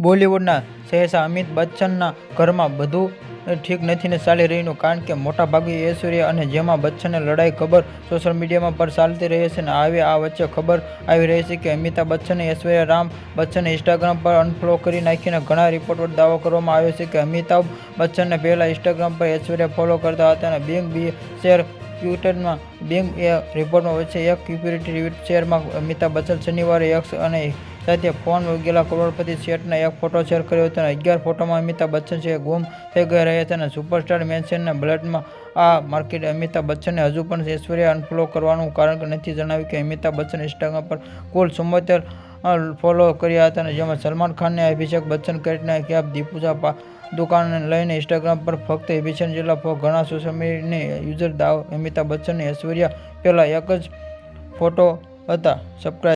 બોલિવૂડના શહેરશાહ અમિત બચ્ચનના ઘરમાં બધું ઠીક નથી ને ચાલી રહ્યું કારણ કે મોટાભાગે ઐશ્વર્યા અને જેમાં બચ્ચને લડાઈ ખબર સોશિયલ મીડિયામાં પર ચાલતી રહી છે ને આવી આ વચ્ચે ખબર આવી રહી છે કે અમિતાભ બચ્ચને ઐશ્વર્યા રામ બચ્ચનને ઇન્સ્ટાગ્રામ પર અનફોલો કરી નાખીને ઘણા રિપોર્ટ પર દાવો કરવામાં આવ્યો છે કે અમિતાભ બચ્ચનને પહેલા ઇન્સ્ટાગ્રામ પર ઐશ્વર્યા ફોલો કરતા હતા અને બિંગ બી શેર ટ્વિટરમાં બિંગ એ રિપોર્ટમાં વચ્ચે એક ક્યુપિરિટી શેરમાં અમિતાભ બચ્ચન શનિવારે એક્સ અને સાથે ફોન ઉગેલા કરોડપતિ સેટના એક ફોટો શેર કર્યો હતો અને અગિયાર ફોટોમાં અમિતાભ બચ્ચન છે ગુમ થઈ ગયા રહ્યા હતા અને સુપરસ્ટાર મેન્શનના બ્લડમાં આ માર્કેટ અમિતાભ બચ્ચને હજુ પણ ઐશ્વર્યા અનફોલો કરવાનું કારણ નથી જણાવ્યું કે અમિતાભ બચ્ચન ઇન્સ્ટાગ્રામ પર કુલ ચુમ્મોતેર ફોલો કર્યા હતા અને જેમાં સલમાન ખાનને અભિષેક બચ્ચન કેટના કેબ દીપુજા પા દુકાનને લઈને ઇન્સ્ટાગ્રામ પર ફક્ત અભિષેક જેટલા ઘણા સોશિયલ મીડિયાની યુઝર દાવ અમિતાભ બચ્ચન ઐશ્વર્યા પહેલા એક જ ફોટો હતા. સબસ્ક્રાઇબ